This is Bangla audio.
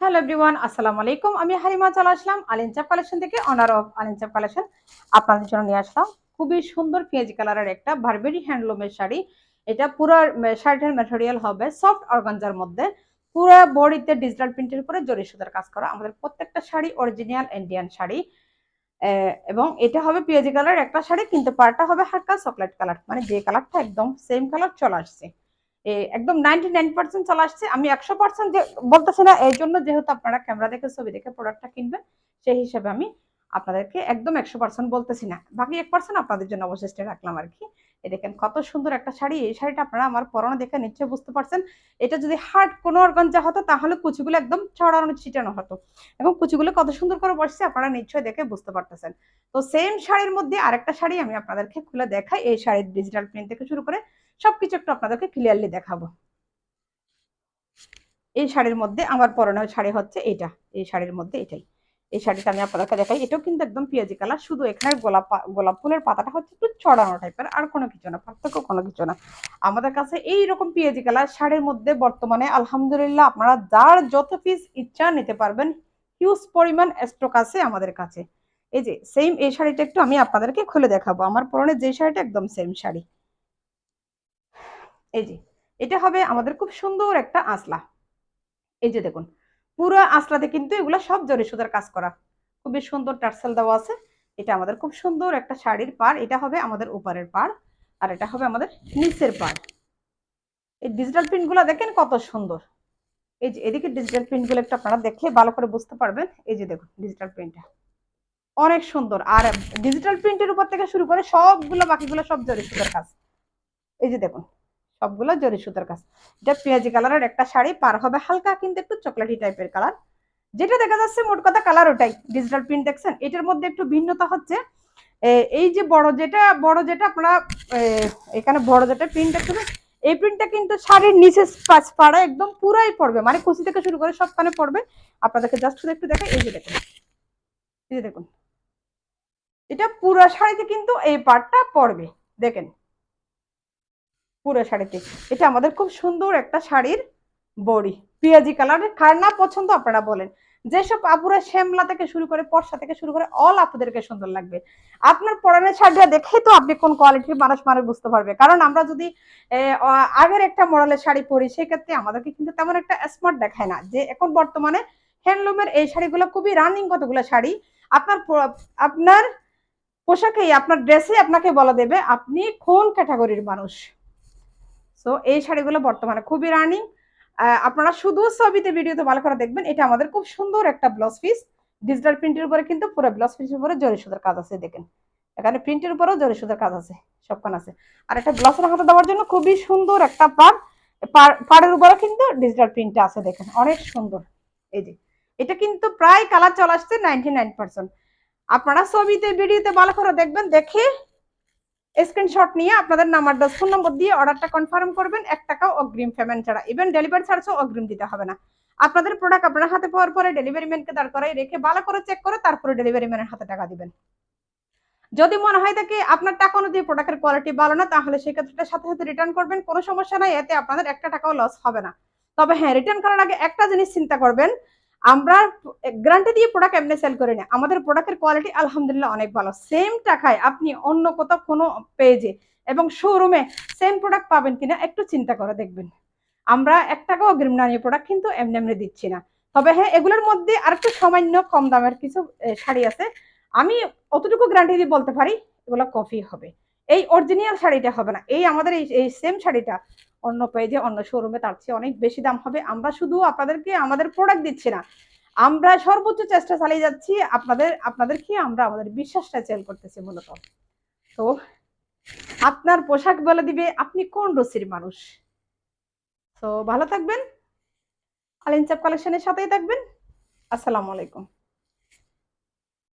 হ্যালো এভরিওয়ান আসসালামু আলাইকুম। আমি হারিমা, চলে আসলাম আলিনচাপ কালেকশন থেকে অনার অফ আলিনচাপ কালেকশন আপনাদের জন্য নিয়ে আসলাম খুবই সুন্দর পেঁয়াজি কালারের একটা বারবেরি হ্যান্ডলুমের শাড়ি। এটা পুরো শাড়িটার ম্যাটেরিয়াল হবে সফট অর্গানজার মধ্যে। পুরো বডিতে ডিজিটাল প্রিন্টের উপরে জরি সুতার কাজ করা। আমাদের প্রত্যেকটা শাড়ি অরিজিনাল ইন্ডিয়ান শাড়ি। এবং এটা হবে পেঁয়াজি কালার একটা শাড়ি, কিন্তু পাড়টা হবে হালকা চকলেট কালার মানে যে কালারটা একদম সেম কালার চলে আসছে। একদম নাইনটি নাইন পার্সেন্ট চলে আসছে। আমি একশো পার্সেন্ট বলতেছি না, এই জন্য যেহেতু আপনারা ক্যামেরা দেখে, ছবি দেখে প্রোডাক্টটা কিনবেন, সেই হিসাবে আমি আপনাদেরকে একদম একশো পার্সেন্ট বলতেছি না। বাকি এক পার্সেন্ট আপনাদের জন্য অবশিষ্ট রাখলাম আর কি। এই দেখেন, কত সুন্দর একটা শাড়ি। এই শাড়িটা আপনারা আমার পরনে দেখে নিশ্চয়ই বুঝতে পারছেন। এটা যদি হার্ড কোনো অর্গানজা হতো, তাহলে কুচিগুলো একদম ছড়ানো ছিটানো হতো। এবং কুচিগুলো কত সুন্দর করে বসছে, আপনারা নিশ্চয়ই দেখে বুঝতে পারতেছেন। তো সেম শাড়ির মধ্যে আরেকটা শাড়ি আমি আপনাদেরকে খুলে দেখাই। এই শাড়ির ডিজিটাল প্রিন্ট থেকে শুরু করে সবকিছু একটু আপনাদেরকে ক্লিয়ারলি দেখাবো। এই শাড়ির মধ্যে আমার পরনের শাড়ি হচ্ছে এটা। এই শাড়ির মধ্যে এটাই। এই শাড়িটা আমি আপনাদেরকে দেখাই। এটাও কিন্তু একদম পেঁয়াজি কালার। শুধু এখানে গোলাপ গোলাপ ফুলের পাতাটা হচ্ছে একটু চড়ানো টাইপের আর কোনো কিছু না, পার্থক্য কোনো কিছু না। আমাদের কাছে এই রকম পেঁয়াজি কালার শাড়ির মধ্যে বর্তমানে আলহামদুলিল্লাহ আপনারা যার যত পিস ইচ্ছা নিতে পারবেন। হিউজ পরিমাণ স্টক আছে আমাদের কাছে। এই যে সেম এই শাড়িটা একটু আমি আপনাদেরকে খুলে দেখাবো। আমার পরনে যে শাড়িটা একদম সেম শাড়ি। এই যে, এটা হবে আমাদের খুব সুন্দর একটা আসলা এই যে দেখুন, পুরো আসলাতে কিন্তু এগুলো সব জরি সুতার কাজ করা। খুবই সুন্দর টার্সেল দেওয়া আছে। এটা আমাদের খুব সুন্দর একটা শাড়ির পাড়। এটা হবে আমাদের উপরের পাড় আর এটা হবে আমাদের নিচের পাড়। এই ডিজিটাল প্রিন্টগুলো দেখেন কত সুন্দর। এই যে, এদিকে ডিজিটাল প্রিন্টগুলো একটু আপনারা দেখলে ভালো করে বুঝতে পারবেন। এই যে দেখুন ডিজিটাল প্রিন্টটা অনেক সুন্দর। আর ডিজিটাল প্রিন্টের উপর থেকে শুরু করে সবগুলো বাকিগুলো সব জরি সুতার কাজ। এই যে দেখুন সবগুলো জরি সুতার কাজ। এটা পেঁয়াজি কালারের একটা শাড়ি, পার হবে হালকা কিন্তু একটু চকলেটি টাইপের কালার। যেটা দেখা যাচ্ছে মোট কথা কালার ওটাই, ডিজিটাল প্রিন্ট দেখছেন? এটার মধ্যে একটু ভিন্নতা হচ্ছে। এই যে বড় যেটা বড় যেটা আপনারা এখানে বড় যেটা প্রিন্ট দেখছেন এই প্রিন্টটা কিন্তু শাড়ির নিচে পাঁচ পাড়া একদম পুরাই পড়বে। মানে কুচি থেকে শুরু করে সবখানে পড়বে। আপনাদেরকে জাস্ট শুধু একটু দেখাই, এই যে দেখুন। এই যে দেখুন। এটা পুরো শাড়িতে কিন্তু এই পার্টটা পড়বে। দেখেন পুরো শাড়িতে। এটা আমাদের খুব সুন্দর একটা শাড়ির বড়ি। পেঁয়াজি কালারের কার না পছন্দ আপনারা বলেন। যেসব আপুরা শ্যামলা থেকে শুরু করে পর্ষা থেকে শুরু করে অল আপুদেরকে সুন্দর লাগবে। আপনার পরনের শাড়িটা দেখেই তো আপনি কোন কোয়ালিটির মানুষ মানুষ বুঝতে পারবে। কারণ আমরা যদি আগের একটা মডেলের শাড়ি পরি, সেক্ষেত্রে আমাদেরকে কিন্তু তেমন একটা স্মার্ট দেখায় না। যে এখন বর্তমানে হ্যান্ডলুমের এই শাড়িগুলো খুবই রানিং কতগুলো শাড়ি। আপনার আপনার পোশাকেই, আপনার ড্রেসে আপনাকে বলা দেবে, আপনি কোন ক্যাটাগরির মানুষ? সো এই শাড়িগুলো বর্তমানে খুবই রানিং আপনারা শুধু ছবিতে ভিডিওতে ভালো করে দেখবেন, এটা আমাদের খুব সুন্দর একটা ব্লাউজ পিস ডিজিটাল প্রিন্টের উপরে কিন্তু পুরো ব্লাউজ পিসের উপরে জরি সুতার কাজ আছে, দেখেন। এখানে প্রিন্টের উপরেও জরি সুতার কাজ আছে, সবখান আছে। আর একটা ব্লাউজের হাতে দেওয়ার জন্য খুবই সুন্দর একটা পাড়- পাড়ের উপরে কিন্তু ডিজিটাল প্রিন্টটা আছে, দেখেন, অনেক সুন্দর। এই যে, এটা কিন্তু প্রায় কালার চলে আসছে নাইনটি আপনারা ছবিতে, ভিডিওতে ভালো করে দেখবেন, দেখে স্ক্রিনশট নিয়ে আপনাদের নাম্বার দশ ফোন নম্বর দিয়ে অর্ডারটা কনফার্ম করবেন। এক টাকাও অগ্রিম পেমেন্ট ছাড়া। ইভেন ডেলিভারি চার্জও অগ্রিম দিতে হবে না। আপনাদের প্রোডাক্ট আপনার হাতে পাওয়ার পরে ডেলিভারি ম্যানকে দাঁড় করাই রেখে ভালো করে চেক করে তারপরে ডেলিভারি ম্যানের হাতে টাকা দিবেন। যদি মনে হয় থাকে আপনার টাকা অনুযায়ী প্রোডাক্টের কোয়ালিটি ভালো না, তাহলে সেক্ষেত্রে সাথে সাথে রিটার্ন করবেন। কোনো সমস্যা নাই, এতে আপনাদের একটা টাকাও লস হবে না। তবে হ্যাঁ রিটার্ন করার আগে একটা জিনিস চিন্তা করবেন আমরা গ্যারান্টি দিয়ে প্রোডাক্ট এমনি সেল করি না আমাদের প্রোডাক্টের কোয়ালিটি আলহামদুলিল্লাহ অনেক ভালো। সেম টাকায় আপনি অন্য কোথাও কোনো পেজে এবং শোরুমে সেম প্রোডাক্ট পাবেন কিনা একটু চিন্তা করে দেখবেন। আমরা এক টাকাও অগ্রিম না নিয়ে প্রোডাক্ট কিন্তু এমনি এমনি দিচ্ছি না। তবে হ্যাঁ এগুলোর মধ্যে আরেকটু সামান্য কম দামের কিছু শাড়ি আছে। আমি অতটুকু গ্যারান্টি দিয়ে বলতে পারি, এগুলো কফি হবে। এই অরিজিনাল শাড়িটা হবে না। এই আমাদের এই এই সেম শাড়িটা অন্য পেজে অন্য শোরুমে তার চেয়ে অনেক বেশি দাম হবে। আমরা শুধু আপনাদেরকে, আমাদের প্রোডাক্ট দিচ্ছি না। আমরা সর্বোচ্চ চেষ্টা চালিয়ে যাচ্ছি। আপনাদের, আপনাদেরকে আমরা আমাদের বিশ্বাসটা চেল করতেছি মূলত। তো, আপনার পোশাক বলে দিবে, আপনি কোন রুচির মানুষ? তো, ভালো থাকবেন। আলিনচাপ কালেকশনের সাথেই থাকবেন। আসসালামু আলাইকুম।